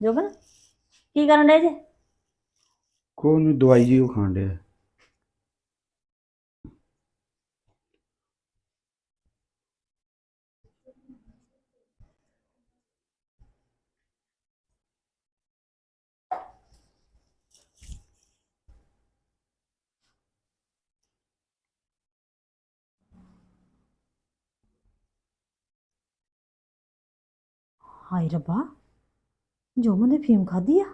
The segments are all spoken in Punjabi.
ਜੋਬਨ ਕੀ ਕਰਨ ਡੇ ਜੇ? ਕੋਈ ਨੀ ਦਵਾਈ ਜੀ ਉਹ ਖਾਣ ਡਿਆ ਹਾਏ ਰੱਬਾ। ਜੋਬਨ ਨੇ ਫੀਮ ਖਾਧੀ ਆ।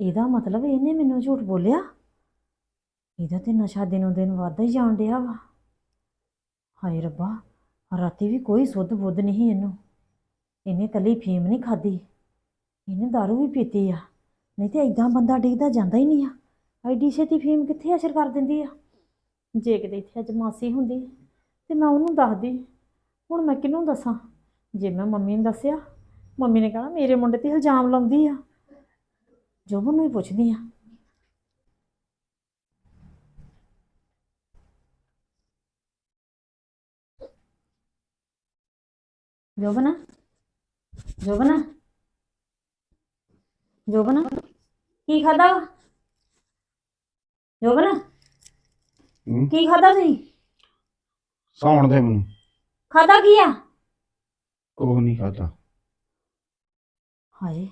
ਇਹਦਾ ਮਤਲਬ ਇਹਨੇ ਮੈਨੂੰ ਝੂਠ ਬੋਲਿਆ। ਇਹਦਾ ਤੇ ਨਸ਼ਾ ਦਿਨੋਂ ਦਿਨ ਵੱਧਦਾ ਹੀ ਜਾਣ ਡਿਆ ਵਾ। ਹਾਏ ਰੱਬਾ, ਰਾਤੀ ਵੀ ਕੋਈ ਸੁੱਧ ਬੁੱਧ ਨਹੀਂ ਇਹਨੂੰ। ਇਹਨੇ ਕੱਲੀ ਫੀਮ ਨਹੀਂ ਖਾਧੀ। ਇਹਨੇ ਦਾਰੂ ਵੀ ਪੀਤੀ ਆ। ਨਹੀਂ ਤੇ ਐਦਾਂ ਬੰਦਾ ਡਿੱਗਦਾ ਜਾਂਦਾ ਹੀ ਨਹੀਂ ਆ। ਐਡੀ ਛੇਤੀ ਫੀਮ ਕਿੱਥੇ ਅਸਰ ਕਰ ਦਿੰਦੀ ਆ? ਜੇ ਕਿਤੇ ਇੱਥੇ ਅੱਜ ਮਾਸੀ ਹੁੰਦੀ ਤੇ ਮੈਂ ਉਹਨੂੰ ਦੱਸਦੀ। ਹੁਣ ਮੈਂ ਕਿਹਨੂੰ ਦੱਸਾਂ? ਜੇ ਮੈਂ ਮੰਮੀ ਨੂੰ ਦੱਸਿਆ ਮੰਮੀ ਨੇ ਕਹਣਾ ਮੇਰੇ ਮੁੰਡੇ ਤੇ ਇਲਜ਼ਾਮ ਲਾਉਂਦੀ ਆ। ਜੋਬਨ ਨੂੰ ਹੀ ਪੁੱਛਦੀ ਆ। ਜੋਬਨ ਜੋਬਨ ਜੋਬਨ ਕੀ ਖਾਦਾ ਜੋਬਨ ਹੂੰ? ਕੀ ਖਾਦਾ ਤੁਸੀਂ? ਸੌਣ ਦੇ ਮੈਨੂੰ। ਖਾਦਾ ਕੀ ਆ? ਉਹ ਨਹੀਂ ਖਾਦਾ ਹਾਏ,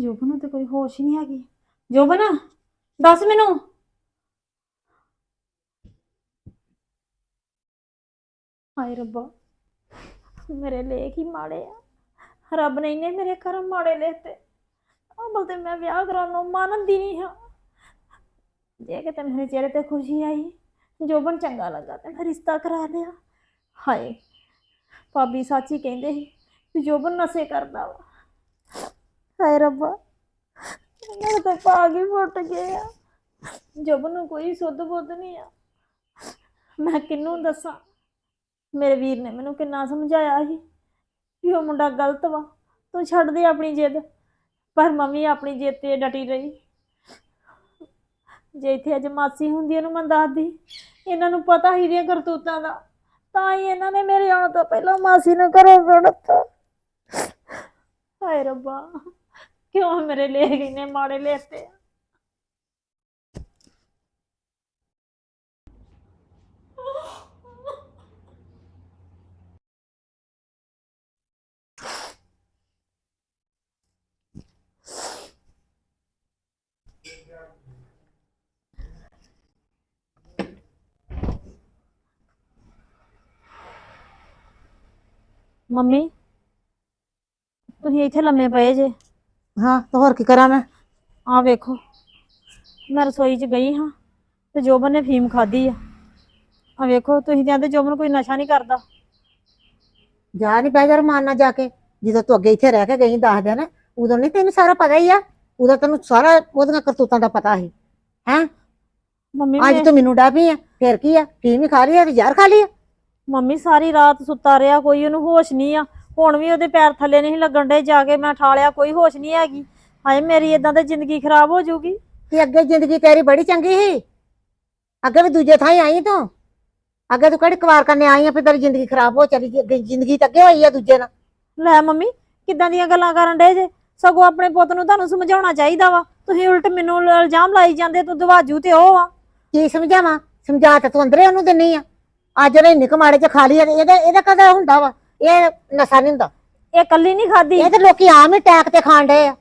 ਜੋਬਨ ਨੂੰ ਤੇ ਕੋਈ ਹੋਸ਼ ਹੀ ਨਹੀਂ ਹੈਗੀ। ਜੋਬਨ, ਦੱਸ ਮੈਨੂੰ। ਹਾਏ ਰੱਬਾ, ਮੇਰੇ ਲੇਖ ਹੀ ਮਾੜੇ ਆ। ਰੱਬ ਨੇ ਇੰਨੇ ਮੇਰੇ ਕਰਮ ਮਾੜੇ ਲਿਖਤੇ ਅਮਲ ਤੇ ਮੈਂ ਵਿਆਹ ਕਰਾਉਣ ਨੂੰ ਮੰਨਦੀ ਨਹੀਂ ਹਾਂ। ਜੇ ਕਿਤੇ ਮੇਰੇ ਚਿਹਰੇ ਤੇ ਖੁਸ਼ੀ ਆਈ, ਜੋਬਨ ਚੰਗਾ ਲੱਗਾ ਤੇ ਮੈਂ ਰਿਸ਼ਤਾ ਕਰਾ ਲਿਆ। ਹਾਏ, ਭਾਬੀ ਸਾਚੀ ਕਹਿੰਦੇ ਸੀ ਕਿ ਜੋਬਨ ਨਸ਼ੇ ਕਰਦਾ ਵਾ। ਹਾਏ ਰੱਬਾ। ਮੇਰੇ ਤਾਂ ਭਾਗ ਹੀ ਫੁੱਟ ਗਏ ਆ। ਨੂੰ ਕੋਈ ਸੁੱਧ ਬੁੱਧ ਨਹੀਂ ਆ। ਮੈਂ ਕਿਹਨੂੰ ਦੱਸਾਂ? ਮੇਰੇ ਵੀਰ ਨੇ ਮੈਨੂੰ ਕਿੰਨਾ ਸਮਝਾਇਆ ਸੀ ਕਿ ਉਹ ਮੁੰਡਾ ਗਲਤ ਵਾ। ਤੂੰ ਛੱਡ ਦੇ ਆਪਣੀ ਜਿੱਦ। ਪਰ ਮੰਮੀ ਆਪਣੀ ਜਿੱਦ ਤੇ ਡਟੀ ਰਹੀ। ਜੇ ਇੱਥੇ ਅੱਜ ਮਾਸੀ ਹੁੰਦੀ, ਉਹਨੂੰ ਮੈਂ ਦੱਸਦੀ ਇਹਨਾਂ ਨੂੰ ਪਤਾ ਹੀ ਦੀਆਂ ਕਰਤੂਤਾਂ ਦਾ। ਤਾਂ ਹੀ ਇਹਨਾਂ ਨੇ ਮੇਰੇ ਆਉਣ ਤੋਂ ਪਹਿਲਾਂ ਮਾਸੀ ਨੂੰ ਘਰੋਂ ਕੱਢਤਾ। ਹਾਏ ਰੱਬਾ। ਕਿਉਂ ਮੇਰੇ ਲੇਖ ਇੰਨੇ ਮਾੜੇ ਲੈਤੇ ਆ ਮੰਮੀ ਤੁਸੀਂ ਇੱਥੇ ਲੰਮੇ ਪਏ ਜੇ ਹਾਂ ਤਾਂ ਹੋਰ ਕੀ ਕਰਾਂ ਮੈਂ? ਆ ਵੇਖੋ ਮੈਂ ਰਸੋਈ 'ਚ ਗਈ ਹਾਂ ਤੇ ਜੋਬਨ ਨੇ ਫੀਮ ਖਾਧੀ ਆ। ਆ ਵੇਖੋ ਤੁਸੀਂ ਕਹਿੰਦੇ ਜੋਬਨ ਕੋਈ ਨਸ਼ਾ ਨਹੀਂ ਕਰਦਾ। ਜਾ ਨਹੀਂ ਬਹਿ ਜਾ ਰਮਾਨ ਨਾਲ ਜਾ ਕੇ ਜਦੋਂ ਤੂੰ ਅੱਗੇ ਇੱਥੇ ਰਹਿ ਕੇ ਗਈ ਦੱਸ ਦਿਨ ਉਦੋਂ ਨਹੀਂ ਤੈਨੂੰ ਸਾਰਾ ਪਤਾ ਹੀ ਆ ਉਦੋਂ ਤੈਨੂੰ ਸਾਰਾ ਉਹਦੀਆਂ ਕਰਤੂਤਾਂ ਦਾ ਪਤਾ ਸੀ ਹੈ? ਮੰਮੀ ਅੱਜ ਮੈਂ- ਤੂੰ ਮੈਨੂੰ ਡਾਬੀ ਆ ਫਿਰ ਕੀ ਆ ਕੀ ਵੀ ਖਾ ਰਹੀ ਆ ਤੇ ਜ਼ਹਿਰ ਖਾ ਲਈ ਆ? ਮੰਮੀ ਸਾਰੀ ਰਾਤ ਸੁੱਤਾ ਰਿਹਾ ਕੋਈ ਉਹਨੂੰ ਹੋਸ਼ ਨਹੀਂ ਆ। ਹੁਣ ਵੀ ਉਹਦੇ ਪੈਰ ਥੱਲੇ ਨਹੀਂ ਲੱਗਣ ਡੇ ਜਾ ਕੇ ਮੈਂ ਠਾਲਿਆ ਕੋਈ ਹੋਸ਼ ਨਹੀਂ ਹੈਗੀ। ਹਾਏ ਮੇਰੀ ਇਦਾਂ ਤੇ ਜ਼ਿੰਦਗੀ ਖਰਾਬ ਹੋ ਜਾਊਗੀ। ਤੇ ਅੱਗੇ ਜ਼ਿੰਦਗੀ ਤੇਰੀ ਬੜੀ ਚੰਗੀ ਸੀ। ਅੱਗੇ ਵੀ ਦੂਜੇ ਥਾਂ ਹੀ ਆਈ ਤੂੰ। ਅੱਗੇ ਤੂੰ ਕਿਹੜੀ ਕੁਵਾਰ ਕਰਨੇ ਆਈ ਆ ਫਿਰ ਤੇਰੀ ਜ਼ਿੰਦਗੀ ਖਰਾਬ ਹੋ ਚਲੀ ਗਈ ਜ਼ਿੰਦਗੀ ਤਾਂ ਅੱਗੇ ਹੋਈ ਆ ਦੂਜੇ ਨਾਲ। ਲੈ ਮੰਮੀ ਕਿੱਦਾਂ ਦੀਆਂ ਗੱਲਾਂ ਕਰਨ ਡੇ ਜੇ? ਸਗੋਂ ਆਪਣੇ ਪੁੱਤ ਨੂੰ ਤੁਹਾਨੂੰ ਸਮਝਾਉਣਾ ਚਾਹੀਦਾ ਵਾ। ਤੁਸੀਂ ਉਲਟ ਮੈਨੂੰ ਇਲਜ਼ਾਮ ਲਾਈ ਜਾਂਦੇ ਤੂੰ ਦਵਾਜੂ ਤੇ ਉਹ ਆ। ਕੀ ਸਮਝਾਵਾਂ? ਸਮਝਾ ਤੇ ਤੂੰ ਅੰਦਰੇ ਉਹਨੂੰ ਦਿੰਨੀ ਆ। ਅੱਜ ਉਹਨੇ ਨਿਕ ਮਾੜੇ ਚ ਖਾ ਲਈ ਇਹਦਾ ਇਹਦਾ ਕਦਾ ਹੁੰਦਾ ਵਾ? ਇਹ ਨਸ਼ਾ ਨਹੀਂ ਹੁੰਦਾ। ਇਹ ਕੱਲੀ ਨਹੀਂ ਖਾਦੀ ਇਹ ਤੇ ਲੋਕੀ ਆਮ ਹੀ ਟੈਕ ਤੇ ਖਾਣ ਡਏ ਆ।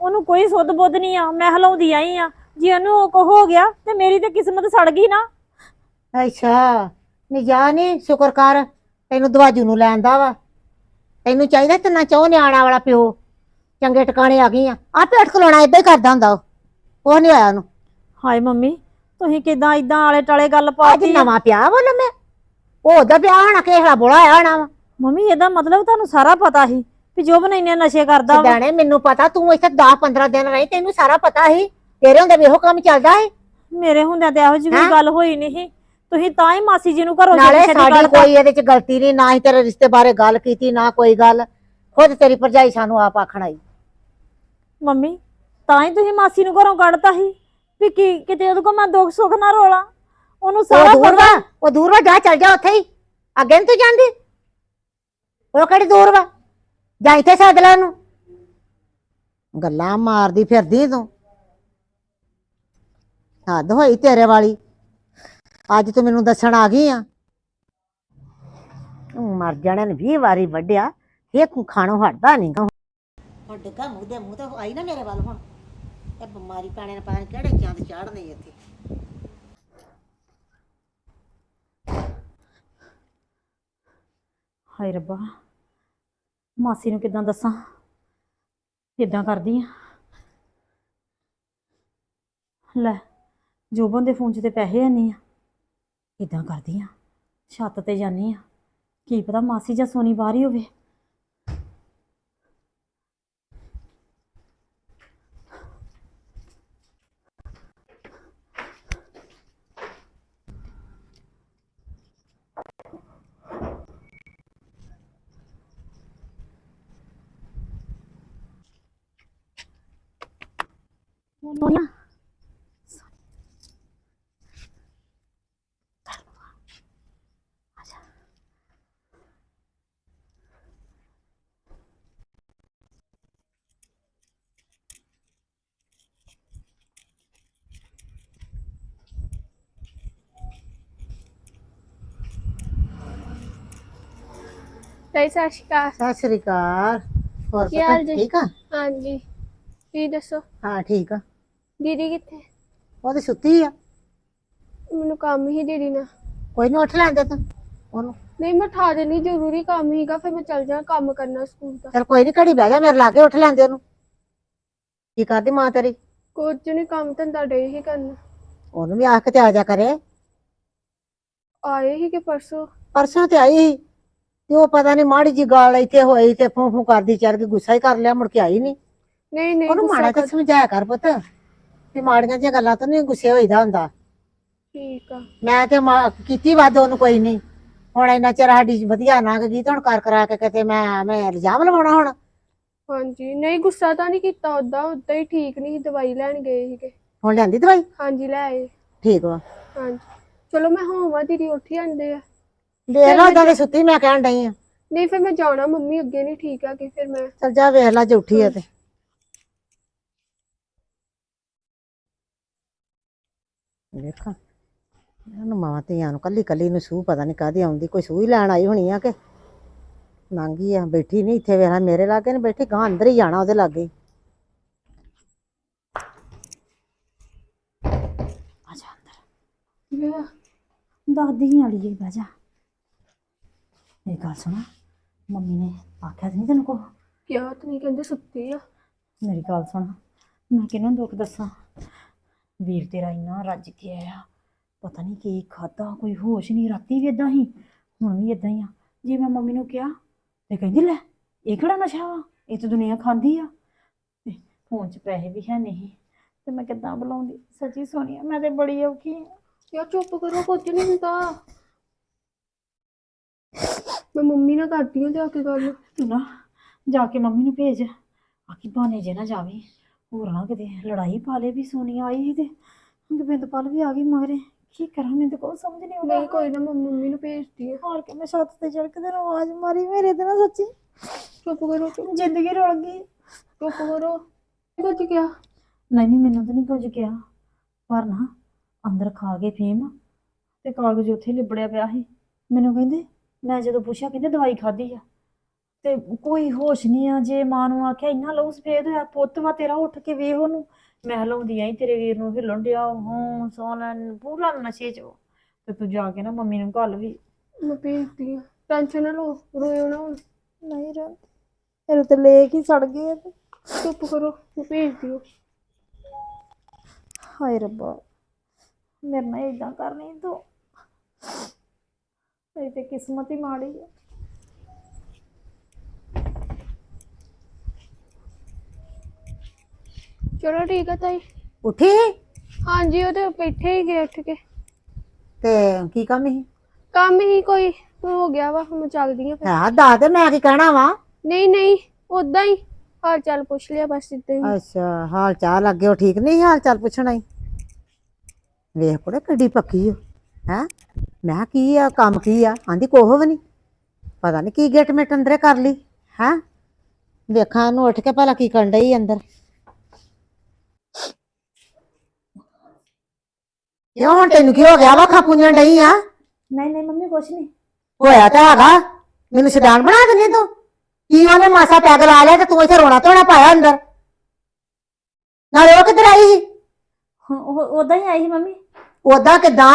ਉਹਨੂੰ ਕੋਈ ਸੁੱਧ ਬੁੱਧ ਨਹੀਂ ਆ ਮੈਂ ਹਲਾਉਂਦੀ ਆਈ ਆ। ਜੇ ਉਹਨੂੰ ਕੋ ਹੋ ਗਿਆ ਤੇ ਮੇਰੀ ਤੇ ਕਿਸਮਤ ਸੜ ਗਈ ਨਾ। ਅੱਛਾ ਨਹੀਂ ਜਾ ਨਹੀਂ ਸ਼ੁਕਰ ਕਰ। ਤੈਨੂੰ ਦਵਾਜੂ ਨੂੰ ਲੈਂਦਾ ਵਾ। ਤੈਨੂੰ ਚਾਹੀਦਾ ਤੇ ਨਾ ਚਾਹ ਨਿਆਣਾ ਵਾਲਾ ਪਿਓ। ਚੰਗੇ ਟਿਕਾਣੇ ਆ ਗਈ ਆ। ਆ ਪੇਟ ਖਲੋਣਾ ਏਦਾਂ ਹੀ ਕਰਦਾ ਹੁੰਦਾ ਉਹ। ਉਹ ਨਹੀਂ ਆਇਆ ਉਹਨੂੰ। ਹਾਏ ਮੰਮੀ ਤੁਸੀਂ ਕਿਦਾਂ ਇਦਾਂ ਆਲੇ ਟਾਲੇ ਗੱਲ ਅੱਜ ਪਾਤੀ? ਨਵਾਂ ਪਿਆ ਵਾ ਲੰਮੇ ਉਹ ਉਹਦਾ ਵਿਆਹ ਹੋਣਾ ਕਿਹੜਾ ਬੋਲਾ ਆਇਆ ਹੋਣਾ ਵਾ। ਮੰਮੀ ਇਹਦਾ ਮਤਲਬ ਤੁਹਾਨੂੰ ਸਾਰਾ ਪਤਾ ਸੀ ਵੀ ਜੋਬਨ ਇੰਨੇ ਨਸ਼ੇ ਕਰਦਾ ਵਾ। ਮੈਨੂੰ ਪਤਾ ਤੂੰ ਇੱਥੇ 10 15 ਦਿਨ ਰਹੀ ਤੈਨੂੰ ਸਾਰਾ ਪਤਾ ਸੀ। ਤੇਰੇ ਹੁੰਦੇ ਵੀ ਇਹੋ ਕੰਮ ਚੱਲਦਾ ਸੀ। ਮੇਰੇ ਹੁੰਦਿਆਂ ਤੇ ਇਹੋ ਜਿਹੀ ਹੈਂ? ਗੱਲ ਹੋਈ ਨਹੀਂ ਤੁਸੀਂ ਤਾਂ ਹੀ ਮਾਸੀ ਜੀ ਨੂੰ ਘਰੋਂ ਨਾਲੇ ਛੱਡੀ ਸਾਡੀ। ਕੋਈ ਇਹਦੇ ਚ ਗਲਤੀ ਨਹੀਂ ਨਾ ਹੀ ਤੇਰੇ ਰਿਸ਼ਤੇ ਬਾਰੇ ਗੱਲ ਕੀਤੀ ਨਾ ਕੋਈ ਗੱਲ। ਖੁਦ ਤੇਰੀ ਭਰਜਾਈ ਸਾਨੂੰ ਆਪ ਆਖਣ ਆਈ। ਮੰਮੀ ਤਾਂ ਹੀ ਤੁਸੀਂ ਮਾਸੀ ਨੂੰ ਘਰੋਂ ਕੱਢਤਾ ਸੀ ਵੀ ਕੀ ਕਿਤੇ ਉਹਦੇ ਕੋਲ ਮੈਂ ਦੁੱਖ ਸੁੱਖ ਨਾ ਰੋਲਾ। ਉਹਨੂੰ ਉਹ ਸਾਰਾ ਦੂਰ ਵਾ ਉਹ ਦੂਰ ਵਾ ਜਾ ਚੱਲ ਜਾ ਉੱਥੇ ਹੀ। ਅੱਗੇ ਨੀ ਤੂੰ ਜਾਂਦੀ? ਉਹ ਕਿਹੜੀ ਦੂਰ ਵਾ? ਜਾ ਇੱਥੇ ਸੱਦ ਲੈ ਉਹਨੂੰ। ਗੱਲਾਂ ਮਾਰਦੀ ਫਿਰਦੀ ਤੂੰ। ਹੱਦ ਹੋਈ ਤੇਰੇ ਵਾਲੀ। ਅੱਜ ਤੂੰ ਮੈਨੂੰ ਦੱਸਣ ਆ ਗਈ ਆ। ਤੂੰ ਮਰ ਜਾਣਾ ਨੇ 20 ਵਾਰੀ ਵੱਡਿਆ ਇਹ ਕੋ ਖਾਣੋਂ ਹਟਦਾ ਨਹੀਂ ਹੁਣ ਡਿੱਗਾ ਮੂੰਹ ਦੇ ਮੂੰਹ ਤੇ ਆਈ ਨਾ ਮੇਰੇ ਵੱਲ ਹੁਣ। ਇਹ ਬਿਮਾਰੀ ਪੈਣੇ ਨੇ ਪਤਾ ਨੀ ਕਿਹੜੇ ਚੰਦ ਚਾੜਨੇ ਇੱਥੇ। ਹਾਏ ਰੱਬਾ, ਮਾਸੀ ਨੂੰ ਕਿਦਾਂ ਦੱਸਾਂ? ਕਿਦਾਂ ਕਰਦੀ ਆ? ਲੈ, ਜੋਬਨ ਦੇ ਫੋਨ 'ਚ ਤੇ ਪੈਸੇ ਨਹੀਂ ਆ। ਕਿਦਾਂ ਕਰਦੀ ਆ? ਛੱਤ ਤੇ ਜਾਨੀ ਆ। ਕੀ ਪਤਾ ਮਾਸੀ ਜਾਂ ਸੋਨੀ ਬਾਹਰ ਹੀ ਹੋਵੇ। ਸੋਨੀਆ ਤਾਈ ਸਤਿ ਸ਼੍ਰੀ ਅਕਾਲ ਸਤਿ ਸ੍ਰੀ ਅਕਾਲ ਹੋਰ ਕੀ ਪਤਾ ਹਾਲ ਜੀ? ਠੀਕ ਆ ਹਾਂਜੀ ਤੁਸੀਂ ਦੱਸੋ ਹਾਂ ਠੀਕ ਆ ਦੀਦੀ ਕਿੱਥੇ? ਉਹ ਤੇ ਸੁੱਤੀ ਆ। ਮੈਨੂੰ ਕੰਮ ਹੀ ਦੀਦੀ ਨਾਲ। ਕੋਈ ਨਹੀਂ ਉੱਠ ਲੈਂਦੇ ਤੂੰ। ਉਹਨੂੰ। ਨਹੀਂ ਮੈਂ ਠਾ ਦੇਣੀ ਜ਼ਰੂਰੀ ਕੰਮ ਹੀਗਾ ਫਿਰ ਮੈਂ ਚੱਲ ਜਾ ਕੰਮ ਕਰਨਾ ਸਕੂਲ ਦਾ। ਚਲ ਕੋਈ ਨਹੀਂ ਘੜੀ ਬਹਿ ਜਾ ਮੇਰੇ ਲਾਗੇ ਉੱਠ ਲੈਂਦੇ ਉਹਨੂੰ ਕੀ ਕਰਦੀ ਮਾਂ ਤੇਰੀ? ਕੁਝ ਨਹੀਂ ਕੰਮ ਧੰਦਾ ਡੇ ਹੀ ਕਰਨ। ਉਹਨੂੰ ਵੀ ਆਖ ਕੇ ਤੇ ਆ ਜਾ ਕਰੇ। ਆਏ ਹੀ ਕਿ ਪਰਸੋਂ? ਪਰਸੋਂ ਤੇ ਆਈ ਸੀ। ਤੇ ਉਹ ਪਤਾ ਨਹੀਂ ਮਾੜੀ ਜੀ ਗਾਲ ਇੱਥੇ ਹੋਈ ਤੇ ਫੂੰ ਫੂੰ ਕਰਦੀ ਚੱਲ ਕੇ ਗੁੱਸਾ ਹੀ ਕਰ ਲਿਆ ਮੁੜ ਕੇ ਆਈ ਨਹੀਂ ਨਹੀਂ ਨਹੀਂ ਉਹਨੂੰ ਗੁੱਸਾ ਮਾੜਾ ਜਿਹਾ ਕਰ- ਸਮਝਾਇਆ ਕਰ ਪੁੱਤ। ਤੇ ਮਾੜੀਆਂ ਜਿਹੀਆਂ ਗੱਲਾਂ ਤੋਂ ਨਹੀਂ ਗੁੱਸੇ ਹੋਈਦਾ ਹੁੰਦਾ। ਠੀਕ ਆ। ਮੈਂ ਤੇ ਮਾਂ- ਕੀਤੀ ਵਾਦ ਉਹਨੂੰ ਕੋਈ ਨਹੀਂ ਹੁਣ ਇੰਨਾ ਚਿਰ ਸਾਡੀ ਵਧੀਆ ਲੰਘ ਗਈ ਤੇ ਹੁਣ ਕਰ ਕਰਾ ਕੇ ਕਿਤੇ ਮੈਂ ਮੈਂ ਇਲਜ਼ਾਮ ਲਵਾਉਣਾ ਹੁਣ। ਹਾਂਜੀ। ਨਹੀਂ ਗੁੱਸਾ ਤਾਂ ਨਹੀਂ ਕੀਤਾ ਉਦਾਂ ਉਦਾਂ ਹੀ ਠੀਕ ਨਹੀਂ ਸੀ, ਦਵਾਈ ਲੈਣ ਗਏ ਸੀਗੇ। ਹੁਣ ਲਿਆਂਦੀ ਦਵਾਈ? ਹਾਂਜੀ ਲੈ ਆਏ। ਠੀਕ ਵਾ। ਹਾਂਜੀ। ਚਲੋ ਮੈਂ ਹੋਵਾਂ ਦੀਦੀ ਉੱਠ ਹੀ ਜਾਂਦੇ ਆ। ਵੇਖ ਲਾ ਉਦਾਂ ਦੇ ਸੁੱਤੀ ਮੈਂ ਕਹਿਣ ਡਈ ਆ। ਨਹੀਂ ਫਿਰ ਮੈਂ ਜਾਣਾ ਮੰਮੀ ਅੱਗੇ ਨਹੀਂ ਠੀਕ ਆ ਕਿ ਫਿਰ ਮੈਂ ਚਲ ਜਾ ਵੇਖ ਲਾ ਜੇ ਉੱਠੀ ਆ ਤੇ। ਵੇਖਾਂ। ਇਹਨੂੰ ਮਾਵਾਂ ਧੀਆਂ ਨੂੰ ਕੱਲੀ ਕੱਲੀ ਨੂੰ ਸੂਹ ਪਤਾ ਨਹੀਂ ਕਾਦੀ ਆਉਂਦੀ ਕੋਈ ਸੂਹ ਹੀ ਲੈਣ ਆਈ ਹੋਣੀ ਆ ਕਿ? ਨੰਗੀ ਆ ਬੈਠੀ ਨਹੀਂ ਇੱਥੇ ਵੇਖ ਮੇਰੇ ਲਾਗੇ ਨੇ ਬੈਠੀ ਗਾਂ ਅੰਦਰ ਹੀ ਜਾਣਾ ਉਹਦੇ ਲਾਗੇ। ਆ ਜਾ ਅੰਦਰ। ਦਾਦੀ ਵਾਲੀ ਹੈ ਬਹਿ ਜਾ। ਇਹ ਗੱਲ ਸੁਣਾ ਮੰਮੀ ਨੇ ਆਖਿਆ ਨਹੀਂ ਤੈਨੂੰ ਕੋ ਕਿਹਾ ਤਾਂ ਨਹੀਂ ਕਹਿੰਦੇ ਸੁੱਤੀ ਆ। ਮੇਰੀ ਗੱਲ ਸੁਣ ਮੈਂ ਕਿਹਨੂੰ ਦੁੱਖ ਦੱਸਾਂ? ਵੀਰ ਤੇਰਾ ਇੰਨਾ ਰੱਜ ਕੇ ਆਇਆ। ਪਤਾ ਨਹੀਂ ਕੀ ਖਾਦਾ ਕੋਈ ਹੋਸ਼ ਨਹੀਂ ਰਾਤੀ ਵੀ ਇਦਾਂ ਹੀ ਹੁਣ ਵੀ ਇਦਾਂ ਹੀ ਆ। ਜੇ ਮੈਂ ਮੰਮੀ ਨੂੰ ਕਿਹਾ ਤੇ ਕਹਿੰਦੀ ਲੈ ਇਹ ਕਿਹੜਾ ਨਸ਼ਾ ਵਾ? ਇਹ ਤਾਂ ਦੁਨੀਆ ਖਾਂਦੀ ਆ। ਫੋਨ 'ਚ ਪੈਸੇ ਵੀ ਹੈ ਨਹੀਂ। ਤੇ ਮੈਂ ਕਿੱਦਾਂ ਬੁਲਾਉਂਦੀ? ਸੱਚੀ ਸੋਨੀਆ ਮੈਂ ਤੇ ਬੜੀ ਔਖੀ ਆ। ਯਾਰ ਚੁੱਪ ਕਰੋ ਕੁਝ ਨਹੀਂ ਹੁੰਦਾ। ਮੈਂ ਮੰਮੀ ਨਾਲ ਕਰਦੀ ਹਾਂ ਜਾ ਕੇ ਗੱਲ। ਤੂੰ ਨਾ ਜਾ ਕੇ ਮੰਮੀ ਨੂੰ ਭੇਜ। ਆਖੀ ਬਹਾਨੇ ਜੇ ਨਾ ਜਾਵੀਂ। ਹੋਰ ਨਾ ਕਿਤੇ ਲੜਾਈ ਪਾ ਲੇ ਵੀ ਸੋਨੀਆ ਆਈ ਸੀ ਤੇ ਗੋਬਿੰਦਪਾਲ ਵੀ ਆ ਗਈ ਮਗਰੇ। ਕੀ ਕਰਾਂ ਮੈਨੂੰ ਤਾਂ ਕੋਈ ਸਮਝ ਨਹੀਂ ਆਉਂਦਾ। ਨਹੀਂ ਕੋਈ ਨਾ ਮੰਮੀ ਨੂੰ ਭੇਜਦੀ ਹਾਂ ਹਾਰ ਕੇ ਮੈਂ ਛੱਤ ਤੇ ਚੜ ਕੇ ਤੈਨੂੰ ਆਵਾਜ਼ ਮਾਰੀ ਮੇਰੇ ਤੇ ਨਾ ਸੱਚੀ। ਚੁੱਪ ਕਰੋ ਚੁੱਪ। ਜ਼ਿੰਦਗੀ ਰੁਲ ਗਈ। ਚੁੱਪ ਕਰੋ। ਕੁਝ ਕਿਹਾ? ਨਹੀਂ ਨਹੀਂ ਮੈਨੂੰ ਤਾਂ ਨਹੀਂ ਕੁਝ ਕਿਹਾ। ਪਰ ਨਾ ਅੰਦਰ ਖਾ ਕੇ ਫੀਮ ਤੇ ਕਾਗਜ਼ ਉੱਥੇ ਲਿਬੜਿਆ ਪਿਆ ਸੀ। ਮੈਨੂੰ ਕਹਿੰਦੇ ਮੈਂ ਜਦੋਂ ਪੁੱਛਿਆ ਕਹਿੰਦੇ ਦਵਾਈ ਖਾਧੀ ਆ। ਤੇ ਕੋਈ ਹੋਸ਼ ਨਹੀਂ ਆ ਜੇ ਮਾਂ ਨੂੰ ਆਖਿਆ ਇੰਨਾ ਲਹੂ ਸਫੇਦ ਹੋਇਆ ਪੁੱਤ ਵਾ ਤੇਰਾ ਉੱਠ ਕੇ ਵੇਖ ਉਹਨੂੰ। ਮੈਂ ਹਲਾਉਂਦੀ ਆਈ ਤੇਰੇ ਵੀਰ ਨੂੰ ਹਿੱਲਣ ਡਿਆ ਹਾਂ ਸੌ ਲੈਣ ਪੂਰਾ ਨਸ਼ੇ ਚ। ਉਹ। ਤੇ ਤੂੰ ਜਾ ਕੇ ਨਾ ਮੰਮੀ ਨੂੰ ਘੱਲ ਵੀ। ਮੈਂ ਭੇਜਦੀ ਹਾਂ ਟੈਨਸ਼ਨ ਨਾ ਲਓ ਰੋਇਓ ਨਾ ਹੁਣ। ਨਹੀਂ ਰ ਤੇਰੇ ਤੇ ਲੇਖ ਹੀ ਸੜ ਗਏ ਆ ਤੇ। ਚੁੱਪ ਕਰੋ ਮੈਂ ਭੇਜਦੀ ਹਾਂ ਹਾਏ ਰੱਬਾ ਮੇਰੇ ਨਾਲ ਇਦਾਂ ਕਰਨੀ ਤੂੰ। ਮੇਰੀ ਤੇ ਕਿਸਮਤ ਹੀ ਮਾੜੀ ਹੈ ਚਲੋ ਠੀਕ ਹੈ ਤਾਈ? ਉੱਠੀ ਹਾਂਜੀ ਉਹ ਤੇ ਬੈਠੇ ਹੀ ਗਏ ਉੱਠ ਕੇ। ਤੇ ਕੀ ਕੰਮ ਸੀ? ਕੰਮ ਹੀ ਕੋਈ ਹੋ ਗਿਆ ਵਾ ਹੁਣ ਚੱਲਦੀ ਫਿਰ। ਹਾਂ ਦੱਸ ਦੇ ਮੈਂ ਕੀ ਕਹਿਣਾ ਵਾ? ਨਹੀਂ ਨਹੀਂ ਉਦਾਂ ਹੀ ਹਾਲ ਚਾਲ ਪੁੱਛ ਲਿਆ ਬਸ ਇਦਾਂ ਹੀ। ਅੱਛਾ ਹਾਲ ਚਾਲ ਲੱਗੇ ਉਹ ਠੀਕ ਨਹੀਂ ਹਾਲ ਚਾਲ ਪੁੱਛਣਾ ਹੀ ਵੇਖ ਕੁੜੇ ਕਿੱਡੀ ਪੱਕੀ ਹੋ ਹੈ? ਮੈਂ ਕਿਹਾ ਕੀ ਆ ਕੰਮ ਕੀ ਆ? ਆਂਦੀ ਕੋਹ ਵੀ ਨਹੀਂ। ਪਤਾ ਨਹੀਂ ਕੀ ਗੇਟ ਮਿਟ ਅੰਦਰੇ ਕਰ ਲਈ ਹੈ? ਵੇਖਾਂ ਇਹਨੂੰ ਉੱਠ ਕੇ ਭਲਾ ਕੀ ਕਰਨ ਡਈ ਅੰਦਰ। ਕਿਉਂ? ਹੁਣ ਤੈਨੂੰ ਕੀ ਹੋ ਗਿਆ? ਵਾ ਖਾਪੂਆਂ ਡਈ ਆ? ਨਹੀਂ ਨਹੀਂ ਮੰਮੀ ਕੁਛ ਨਹੀਂ। ਹੋਇਆ ਤਾਂ ਹੈਗਾ। ਮੈਨੂੰ ਸ਼ੈਤਾਨ ਬਣਾ ਦਿੰਦੀ ਤੂੰ। ਕੀ ਉਹਨੇ ਮਾਸਾ ਪੈਗ ਲਾ ਲਿਆ ਤੇ ਤੂੰ ਇੱਥੇ ਰੋਣਾ ਧੋਣਾ ਪਾਇਆ ਅੰਦਰ? ਨਾਲੇ ਉਹ ਕਿੱਧਰ ਆਈ ਸੀ? ਉਹ ਉਦਾਂ ਹੀ ਆਈ ਸੀ ਮੰਮੀ। ਉਦਾਂ ਕਿਦਾਂ?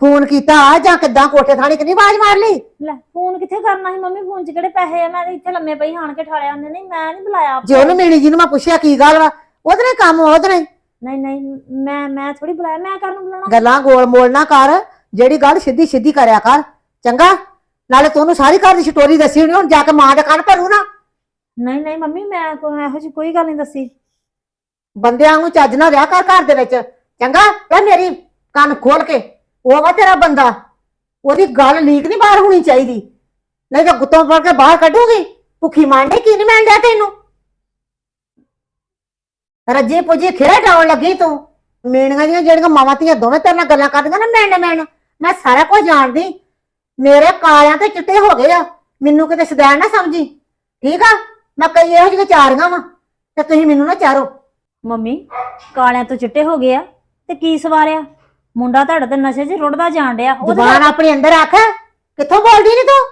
ਫੋਨ ਕੀਤਾ ਜਾਂ ਕਿਦਾਂ ਕੋਠੇ ਥਾਣੀ ਕਿੰਨੀ ਆਵਾਜ਼ ਮਾਰ ਲਈ? ਲੈ ਫੋਨ ਕਿੱਥੇ ਕਰਨਾ ਸੀ ਮੰਮੀ? ਫੋਨ 'ਚ ਕਿਹੜੇ ਪੈਸੇ ਆ? ਮੈਂ ਤਾਂ ਇੱਥੇ ਲੰਮੇ ਪਈ ਹਾਣ ਕੇ ਠਾਲਿਆ ਉਹਨੇ। ਨਹੀਂ ਮੈਂ ਨਹੀਂ ਬੁਲਾਇਆ ਜੇ ਉਹਨੂੰ ਮੇਰੀ ਜੀ ਨੂੰ ਮੈਂ ਪੁੱਛਿਆ ਕੀ ਗੱਲ ਵਾ ਉਹਦੇ ਨਾਲ ਕੰਮ ਉਹਦੇ ਨਾਲ ਨਹੀਂ ਨਹੀਂ ਮੈਂ ਮੈਂ ਥੋੜੀ ਬੁਲਾਇਆ ਮੈਂ ਕਰਨ ਬੁਲਾਉਣਾ। ਗੱਲਾਂ ਗੋਲ ਮੋਲ ਨਾ ਕਰ ਜਿਹੜੀ ਗੱਲ ਸਿੱਧੀ ਸਿੱਧੀ ਕਰਿਆ ਕਰ ਚੰਗਾ? ਨਾਲੇ ਤੂੰ ਉਹਨੂੰ ਸਾਰੀ ਘਰ ਦੀ ਸਟੋਰੀ ਦੱਸੀ ਹੋਣੀ ਹੁਣ ਜਾ ਕੇ ਮਾਂ ਦੇ ਕੰਨ ਭਰੂ ਨਾ। ਨਹੀਂ ਨਹੀਂ ਮੰਮੀ ਮੈਂ ਕੋਈ ਇਹੋ ਜਿਹੀ ਕੋਈ ਗੱਲ ਨਹੀਂ ਦੱਸੀ। ਬੰਦਿਆਂ ਨੂੰ ਚੱਜ ਨਾ ਰਿਹਾ ਕਰ ਘਰ ਦੇ ਵਿੱਚ। ਚੰਗਾ? ਇਹ ਮੇਰੀ ਕੰਨ ਖੋਲ ਕੇ। ਉਹ ਵਾ ਤੇਰਾ ਬੰਦਾ। ਉਹਦੀ ਗੱਲ ਲੀਕ ਨਹੀਂ ਬਾਹਰ ਹੋਣੀ ਚਾਹੀਦੀ। ਨਹੀਂ ਤਾਂ ਗੁੱਤੋਂ ਫੜ ਕੇ ਬਾਹਰ ਕੱਢੂਗੀ। ਭੁੱਖੀ ਮਾਂਡੇ ਕੀ ਨਹੀਂ ਮਿਲਦਾ ਤੈਨੂੰ? ਰੱਜੇ ਪੁੱਜੇ ਖੇੜਾ ਡਾਉਣ ਲੱਗੀ ਤੂੰ। ਮੇਣੀਆਂ ਦੀਆਂ ਜਿਹੜੀਆਂ ਮਾਵਾਂ ਧੀਆਂ ਦੋਵੇਂ ਤੇਰੇ ਨਾਲ ਗੱਲਾਂ ਕਰਦੀਆਂ ਨਾ ਮੈਣ ਮੈਣ। ਮੈਂ ਸਾਰਾ ਕੁਝ ਜਾਣਦੀ। ਮੇਰੇ ਕਾਲਿਆਂ ਤੇ ਚਿੱਟੇ ਹੋ ਗਏ ਆ। ਮੈਨੂੰ ਕਿਤੇ ਸਦੈਣ ਨਾ ਸਮਝੀ। ਠੀਕ ਆ? ਮੈਂ ਕਈ ਇਹੋ ਜਿਹੀਆਂ ਚਾਰੀਆਂ ਵਾ। ਤੇ ਤੁਸੀਂ ਮੈਨੂੰ ਨਾ ਚਾਰੋ। ਮੰਮੀ ਕਾਲਿਆਂ ਤੋਂ ਚਿੱਟੇ ਹੋ ਗਏ ਆ। ਤੇ ਕੀ ਸਵਾਰਿਆ? ਮੁੰਡਾ ਤੁਹਾਡਾ ਤੇ ਨਸ਼ੇ 'ਚ ਰੁੜਦਾ ਜਾਣ ਡਿਆ। ਉਹਦੇ ਜ਼ਬਾਨ ਆਪਣੀ ਅੰਦਰ ਰੱਖ। ਕਿੱਥੋਂ ਬੋਲਦੀ ਨਹੀਂ ਤੂੰ?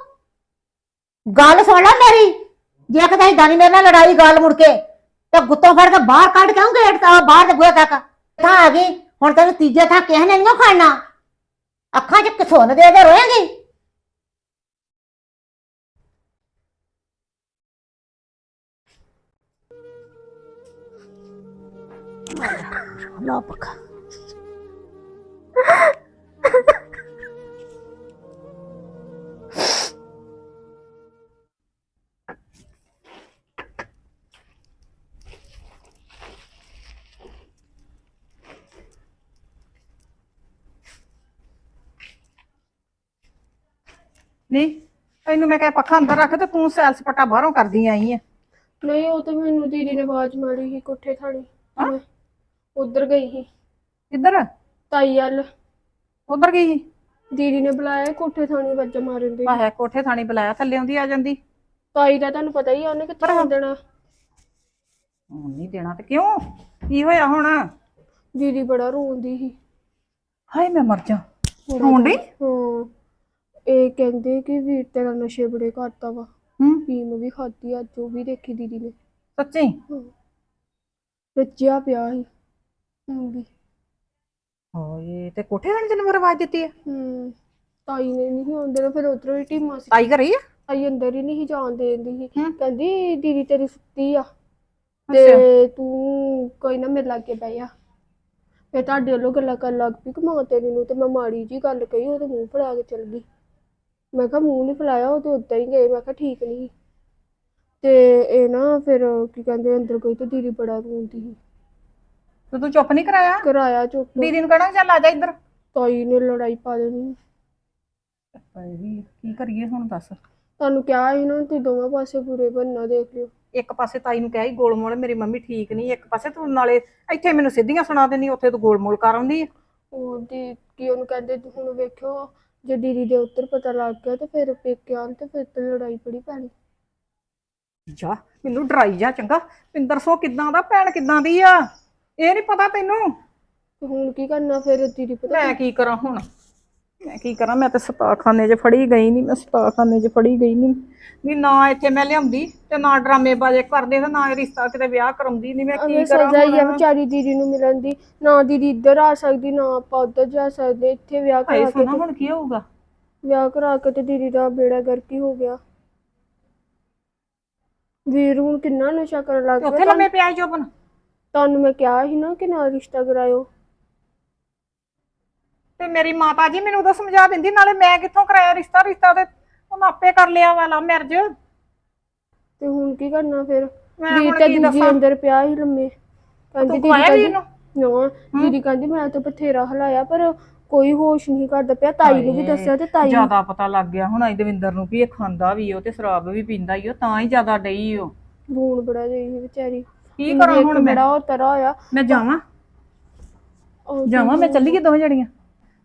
ਗੱਲ ਸੁਣ ਲੈ ਮੇਰੀ। ਜੇ ਕਦੇ ਇਦਾਂ ਨਹੀਂ ਮੇਰੇ ਨਾਲ ਲੜਾਈ ਗੱਲ ਮੁੜ ਕੇ ਤੇ ਗੁੱਤੋਂ ਫੜ ਕੇ ਬਾਹਰ ਕੱਢ ਕੇ ਆਉਂ ਗੇਟ ਤਾਂ ਬਾਹਰ ਦੇ ਬੂਹੇ ਤੱਕ। ਥਾਂ ਆ ਗਈ, ਹੁਣ ਤੈਨੂੰ ਤੀਜੇ ਥਾਂ ਕਿਸੇ ਨੇ ਨਹੀਂ ਖਾਣਾ ਅੱਖਾਂ 'ਚ ਕਸੁੰਨ ਦੇ ਦੇ ਰੋਏਂਗੀ। ਲਾ ਪੱਖਾ। ਤੈਨੂੰ ਮੈਂ ਕਿਹਾ ਪੱਖਾ ਅੰਦਰ ਰੱਖ ਤੇ ਤੂੰ ਸੈਲ ਸਪਾਟਾ ਬਾਹਰੋਂ ਕਰਦੀ ਆਈ ਆ। ਨਹੀਂ ਉਹ ਤਾਂ ਮੈਨੂੰ ਦੀਦੀ ਨੇ ਆਵਾਜ਼ ਮਾਰੀ ਸੀ ਕੋਠੇ ਥਾਣੀ। ਮੈਂ ਉੱਧਰ ਗਈ ਸੀ। ਕਿੱਧਰ? ਤਾਈ ਵੱਲ। ਉਧਰ ਗਈ ਸੀ? ਦੀਦੀ ਨੇ ਬੁਲਾਇਆ ਕੋਠੇ ਥਾਣੀ ਵੱਜ ਮਾਰਨ ਦੇ। ਆਹੇ ਕੋਠੇ ਥਾਣੀ ਬੁਲਾਇਆ ਥੱਲੇ ਆਉਂਦੀ ਆ ਜਾਂਦੀ। ਤਾਈ ਦਾ ਤੁਹਾਨੂੰ ਪਤਾ ਹੀ ਆ ਉਹਨੇ ਕਿੱਥੇ ਆਉਣ ਦੇਣਾ। ਹੁਣ ਨਹੀਂ ਦੇਣਾ ਤੇ ਕਿਉਂ? ਕੀ ਹੋਇਆ ਹੁਣ? ਦੀਦੀ ਬੜਾ ਰੋਂਦੀ ਸੀ। ਹਾਏ ਮੈਂ ਮਰ ਜਾ। ਰੋਣ ਡਈ ਹਾਂ। ਇਹ ਕਹਿੰਦੇ ਕਿ ਵੀਰ ਤੇਰਾ ਨਸ਼ੇ ਬੜੇ ਕਰਤਾ ਵਾ। ਹੂੰ? ਪੀਮ ਵੀ ਖਾਦੀ ਅੱਜ ਉਹ ਵੀ ਦੇਖੀ ਦੀਦੀ ਨੇ। ਸੱਚੀ? ਰੱਜਿਆ ਪਿਆ ਸੀ ਹੁਣ ਵੀ। ਹੋਏ ਤੇ ਕੋਠੇ ਥਾਣੀ ਤੈਨੂੰ ਆਵਾਜ਼ ਦਿੱਤੀ ਆ? ਹੂੰ ਤਾਈ ਨੇ ਨਹੀਂ ਨਾ ਫਿਰ ਉਧਰੋਂ ਹੀ ਟੀਮਾਂ ਸੀ। ਤਾਈ ਘਰੇ ਹੀ ਆ? ਤਾਈ ਅੰਦਰ ਹੀ ਨਹੀਂ ਜਾਣ ਦੇਂਦੀ ਸੀ। ਹੂੰ। ਕਹਿੰਦੀ ਦੀਦੀ ਤੇਰੀ ਸੁੱਤੀ ਆ। ਤੇ ਤੂੰ ਕੋਈ ਨਾ ਮੇਰੇ ਲਾਗੇ ਬਹਿ ਜਾ। ਫਿਰ ਤੁਹਾਡੇ ਵੱਲੋਂ ਗੱਲਾਂ ਕਰਨ ਲੱਗ ਪਈ ਕਿ ਮਾਂ ਤੇਰੀ ਨੂੰ ਤੇ ਮੈਂ ਮਾੜੀ ਜੀ ਗੱਲ ਕਹੀ ਉਹਦੇ ਮੂੰਹ ਫੜਾ ਕੇ ਚਲ ਗਈ। ਮੈਂ ਕਿਹਾ ਮੂੰਹ ਨਹੀਂ ਫਲਾਇਆ ਉਹ ਤੇ ਉੱਦਾਂ ਹੀ ਗਏ ਮੈਂ ਕਿਹਾ ਠੀਕ ਨਹੀਂ ਤੇ ਇਹ ਨਾ ਫਿਰ ਕੀ ਕਹਿੰਦੇ ਅੰਦਰ ਗਈ ਤੇ ਦੀਦੀ ਬੜਾ ਰੋਂਦੀ ਸੀ। ਤੇ ਤੂੰ ਚੁੱਪ ਨਹੀਂ ਕਰਾਇਆ? ਕਰਾਇਆ ਚੁੱਪ। ਦੀਦੀ ਨੂੰ ਕਹਣਾ ਚੱਲ ਆ ਜਾ ਇੱਧਰ। ਤਾਈ ਨੇ ਲੜਾਈ ਪਾ ਦੇਣੀ। ਭਾਈ ਕੀ ਕਰੀਏ ਹੁਣ ਦੱਸ। ਤੁਹਾਨੂੰ ਕਿਹਾ ਸੀ ਨਾ ਤੁਸੀਂ ਦੋਵਾਂ ਪਾਸੇ ਬੁਰੇ ਬੰਨਾ ਦੇਖ ਲਿਓ। ਇੱਕ ਪਾਸੇ ਤਾਈ ਨੂੰ ਕਿਹਾ ਸੀ ਗੋਲਮੋਲ ਮੇਰੀ ਮੰਮੀ ਠੀਕ ਨਹੀਂ ਇੱਕ ਪਾਸੇ ਤੂੰ ਨਾਲੇ ਇੱਥੇ ਮੈਨੂੰ ਸਿੱਧੀਆਂ ਸੁਣਾ ਦਿੰਦੀ ਉੱਥੇ ਤੂੰ ਗੋਲਮੋਲ ਕਰ ਆਉਂਦੀ। ਦੀ ਕੀ ਉਹਨੂੰ ਕਹਿੰਦੇ ਹੁਣ ਵੇਖਿਓ ਜੇ ਦੀਦੀ ਦੇ ਉੱਤਰ ਪਤਾ ਲੱਗ ਗਿਆ ਤੇ ਫਿਰ ਪੇਕੇ ਆਉਣ ਤੇ ਫਿਰ ਤੇ ਲੜਾਈ ਬੜੀ ਪੈਣੀ। ਜਾ ਮੈਨੂੰ ਡਰਾਈ ਜਾ ਚੰਗਾ। ਪਿੰਦਰ ਸੋ ਕਿਦਾਂ ਦਾ ਭੈਣ ਕਿਦਾਂ ਦੀ ਆ? ਇਹ ਨਹੀਂ ਪਤਾ ਤੈਨੂੰ? ਤੇ ਹੁਣ ਕੀ ਕਰਨਾ ਫਿਰ ਦੀਦੀ ਪਤਾ ਮੈਂ ਕੀ ਕਰਾਂ ਹੁਣ? ਮੈਂ ਕੀ ਕਰਾਂ ਮੈਂ ਤਾਂ ਸਤਾਖਾਨੇ 'ਚ ਫੜੀ ਗਈ ਨਹੀਂ ਮੈਂ ਸਤਾਖਾਨੇ 'ਚ ਫੜੀ ਗਈ ਨਹੀਂ ਵੀ ਨਾ ਇੱਥੇ ਮੈਂ ਲਿਆਉਂਦੀ ਤੇ ਨਾ ਡਰਾਮੇ ਬਾਜੇ ਕਰਦੇ ਤੇ ਨਾ ਰਿਸ਼ਤਾ ਕਿਤੇ ਵਿਆਹ ਕਰਾਉਂਦੀ ਨਹੀਂ ਮੈਂ ਕੀ ਕਰਾਂ ਸਜ਼ਾ ਹੀ ਆ ਹੁਣ? ਵਿਚਾਰੀ ਦੀਦੀ ਨੂੰ ਮਿਲਣ ਦੀ ਨਾ ਦੀਦੀ ਇੱਧਰ ਆ ਸਕਦੀ ਨਾ ਆਪਾਂ ਉੱਧਰ ਜਾ ਸਕਦੇ ਇੱਥੇ ਵਿਆਹ ਭਾਈ ਕਰਾ ਕੇ ਸੁਣਾ ਹੁਣ ਕੀ ਹੋਊਗਾ? ਵਿਆਹ ਕਰਾ ਕੇ ਤੇ ਦੀਦੀ ਦਾ ਬੇੜਾ ਗਰਕੀ ਹੋ ਗਿਆ। ਵੀਰ ਹੁਣ ਕਿੰਨਾ ਨਸ਼ਾ ਕਰਨ ਲੱਗ ਤੇ ਉੱਥੇ ਲੰਮੇ ਪਿਆ ਸੀ ਜੋਬਨ? ਤੁਹਾਨੂੰ ਮੈਂ ਕਿਹਾ ਸੀ ਨਾ ਕਿ ਨਾ ਰਿਸ਼ਤਾ ਕਰਾਇਓ। ਤੇ ਮੇਰੀ ਮਾਤਾ ਜੀ ਮੈਨੂੰ ਉਦੋਂ ਸਮਝਾ ਦਿੰਦੀ ਨਾਲੇ ਮੈਂ ਕਿੱਥੋਂ ਕਰਾਇਆ ਰਿਸ਼ਤਾ? ਰਿਸ਼ਤਾ ਤੇ ਉਹਨੇ ਆਪੇ ਕਰ ਲਿਆ ਵਾਲਾ ਮੈਰਜ ਤੇ ਹੁਣ ਕੀ ਕਰਨਾ ਫਿਰ? ਮੈਂ ਵੀਰ ਹੁਣ ਤਾਂ ਕੀ ਦੀਦੀ ਦੱਸਾਂ? ਅੰਦਰ ਪਿਆ ਹੀ ਲੰਮੇ। ਕਹਿੰਦੀ ਤੂੰ ਕਹਿੰਦੀ ਵੀਰ ਨੂੰ? ਨਾ ਦੀਦੀ ਕਹਿੰਦੀ ਮੈਂ ਤਾਂ ਬਥੇਰਾ ਹਲਾਇਆ ਪਰ ਕੋਈ ਹੋਸ਼ ਨਹੀਂ ਕਰਦਾ ਪਿਆ। ਤਾਈ ਨੂੰ ਵੀ ਦੱਸਿਆ ਤੇ ਤਾਈ ਜ਼ਿਆਦਾ ਪਤਾ ਲੱਗ ਗਿਆ ਹੁਣ ਅਜ ਦਵਿੰਦਰ ਨੂੰ ਵੀ ਇਹ ਖਾਂਦਾ ਵੀ ਉਹ ਤੇ ਸ਼ਰਾਬ ਵੀ ਪੀਂਦਾ ਹੀ ਉਹ ਤਾਂ ਹੀ ਜ਼ਿਆਦਾ ਡਈ ਉਹ ਰੋਣ ਬੜਾ ਗਈ ਸੀ ਵਿਚਾਰੀ। ਕੀ ਕਰਾਂ ਹੁਣ ਮੈਂ? ਬੜਾ ਉਹ ਤਰ੍ਹਾਂ ਹੋਇਆ। ਮੈਂ ਜਾਵਾਂ? ਉਹ ਜਾਵਾਂ ਮੈਂ ਚੱਲੀਏ ਦੋਵੇਂ ਜਣੀਆਂ?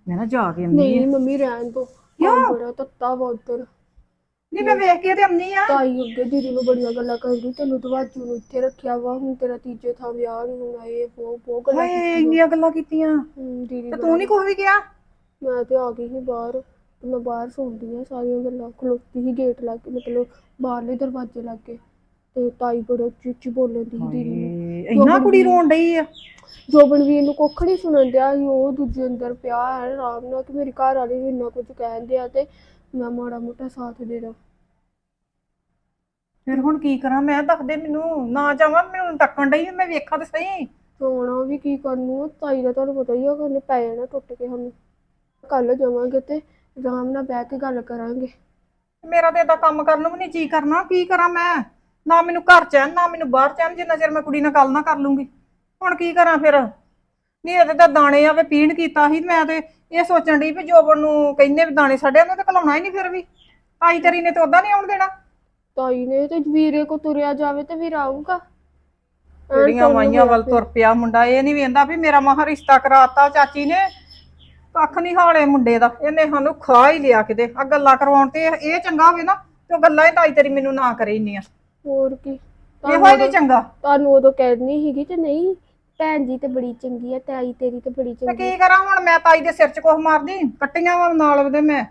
ਮੈਂ ਨਾ ਜਾ ਕੇ ਆਉਂਦੀ ਨਹੀਂ ਮੰਮੀ ਰਹਿਣ ਦੋ। ਕਿਉਂ? ਬੜਾ ਤੱਤਾ ਵਾ ਉੱਧਰ। ਨਹੀਂ ਮੈਂ ਵੇਖ ਕੇ ਤੇ ਅੰਨੀ ਆ ਤਾਈ ਅੱਗੇ ਦੀਦੀ ਨੂੰ ਬੜੀਆਂ ਗੱਲਾਂ ਕਰਦੀ ਤੈਨੂੰ ਦਵਾਜੂ ਨੂੰ ਇੱਥੇ ਰੱਖਿਆ ਵਾ। ਹੁਣ ਤੇਰਾ ਤੀਜੇ ਥਾਂ ਵਿਆਹ ਨਹੀਂ ਹੋਣਾ ਇਹ ਉਹ ਬਹੁਤ ਗੱਲਾਂ ਹਾਏ। ਇੰਨੀਆਂ ਗੱਲਾਂ ਕੀਤੀਆਂ। ਹਮ, ਦੀਦੀ ਤੇ ਤੂੰ ਨਹੀਂ ਕੁਝ ਵੀ ਕਿਹਾ? ਮੈਂ ਤੇ ਆ ਗਈ ਸੀ ਬਾਹਰ ਤੇ ਮੈਂ ਬਾਹਰ ਸੁਣਦੀ ਆ ਸਾਰੀਆਂ ਗੱਲਾਂ ਖਲੋਤੀ ਸੀ ਗੇਟ ਲਾ ਕੇ ਮਤਲਬ ਬਾਹਰਲੇ ਦਰਵਾਜ਼ੇ ਲਾ ਕੇ ਤੇ ਤਾਈ ਬੜਾ ਉੱਚੀ ਬੋਲਣ ਦੀ ਸੀ। ਦੀਦੀ ਨੂੰ ਇੰਨਾ ਕੁੜੀ ਰੋਣ ਡਈ ਆ? ਜੋਬਨਵੀਰ ਨੂੰ ਕੁੱਖ ਨਹੀਂ ਸੁਣਨ ਦਿਆ ਸੀ ਉਹ ਦੂਜੇ ਅੰਦਰ ਪਿਆ ਹੈ ਆਰਾਮ ਨਾਲ ਕਿ ਮੇਰੀ ਘਰ ਵਾਲੀ ਵੀ ਇੰਨਾ ਕੁਝ ਕਹਿੰਦੇ ਆ ਤੇ ਮੈਂ ਮਾੜਾ ਮੋਟਾ ਸਾਥ ਦੇ ਦਾਂ। ਫਿਰ ਹੁਣ ਕੀ ਕਰਾਂ? ਮੈਂ ਦੱਸਦੇ ਮੈਨੂੰ ਨਾ ਜਾਵਾਂ ਮੈਨੂੰ ਤੱਕਣ ਡਈ ਮੈਂ ਵੇਖਾਂ ਤੇ ਸਹੀ। ਸੋਣਾ ਵੀ ਕੀ ਕਰਨੂ ਤਾਈ ਦਾ ਤੁਹਾਨੂੰ ਪਤਾ ਹੀ ਆ ਕਿ ਪੈ ਜਾਣਾ ਟੁੱਟ ਕੇ ਸਾਨੂੰ। ਕੱਲ ਜਾਵਾਂਗੇ ਤੇ ਆਰਾਮ ਨਾਲ ਬਹਿ ਕੇ ਗੱਲ ਕਰਾਂਗੇ। ਮੇਰਾ ਤੇ ਏਦਾਂ ਕੰਮ ਕਰਨ ਨੂੰ ਵੀ ਨਹੀਂ ਜੀ ਕਰਨਾ ਕੀ ਕਰਾਂ ਮੈਂ? ਨਾ ਮੈਨੂੰ ਘਰ ਚੈਨ ਨਾ ਮੈਨੂੰ ਬਾਹਰ ਚੈਨ ਜਿੰਨਾ ਚਿਰ ਮੈਂ ਕੁੜੀ ਨਾਲ ਗੱਲ ਨਾ ਕਰ ਲੂੰਗੀ। ਹੁਣ ਕੀ ਕਰਾਂ ਫਿਰ? ਨਹੀਂ ਇਹਦੇ ਤਾਂ ਦਾਣੇ ਆਵੇ ਪੀਣ ਕੀਤਾ ਸੀ ਮੈਂ ਤੇ ਇਹ ਸੋਚਣ ਡਈ ਵੀ ਜੋਬਨ ਨੂੰ ਕਹਿੰਦੇ ਵੀ ਦਾਣੇ ਛੱਡਿਆ ਉਹਨੇ ਤਾਂ ਘਲਾਉਣਾ ਹੀ ਨਹੀਂ ਫਿਰ ਵੀ। ਆਈ ਤੇਰੀ ਨੇ ਤੇ ਉਦਾਂ ਨਹੀਂ ਆਉਣ ਦੇਣਾ। ਤਾਈ ਨੇ ਤੇ ਵੀਰੇ ਕੋ ਤੁਰਿਆ ਜਾਵੇ ਤੇ ਵੀਰ ਆਊਗਾ। ਜਿਹੜੀਆਂ ਮਾਈਆਂ ਵੱਲ ਤੁਰ ਪਿਆ ਮੁੰਡਾ ਇਹ ਨਹੀਂ ਵੇਂਦਾ ਵੀ ਮੇਰਾ ਮਹਾ ਰਿਸ਼ਤਾ ਕਰਾਤਾ ਚਾਚੀ ਨੇ। ਕੱਖ ਨਹੀਂ ਹਾਲੇ ਮੁੰਡੇ ਦਾ ਇਹਨੇ ਸਾਨੂੰ ਖਾ ਹੀ ਲਿਆ ਕਿਤੇ। ਆ ਗੱਲਾਂ ਕਰਵਾਉਣ ਤੇ ਇਹ ਚੰਗਾ ਹੋਵੇ ਨਾ ਤੇ ਗੱਲਾਂ ਹੀ ਤਾਈ ਤੇਰੀ ਮੈਨੂੰ ਨਾ ਕਰੇ ਇੰਨੀਆਂ। ਹੋਰ ਕੀ? ਇਹੋ ਹੀ ਨਹੀਂ ਚੰਗਾ। ਤੁਹਾਨੂੰ ਉਦੋਂ ਕਹਿਣੀ ਸੀਗੀ ਤੇ ਨਹੀਂ ਭੈਣ ਜੀ ਤੇ ਬੜੀ ਚੰਗੀ ਆ ਤਾਈ ਤੇਰੀ ਤੇ ਬੜੀ ਤੇ ਚੰਗੀ ਕੀ ਕਰਾਂ ਹੁਣ? ਮੈਂ ਤਾਈ ਦੇ ਸਿਰ 'ਚ ਕੁਛ ਮਾਰਦੀ ਕੱਟੀਆਂ ਵਾ ਨਾਲ ਉਹਦੇ ਮੈਂ।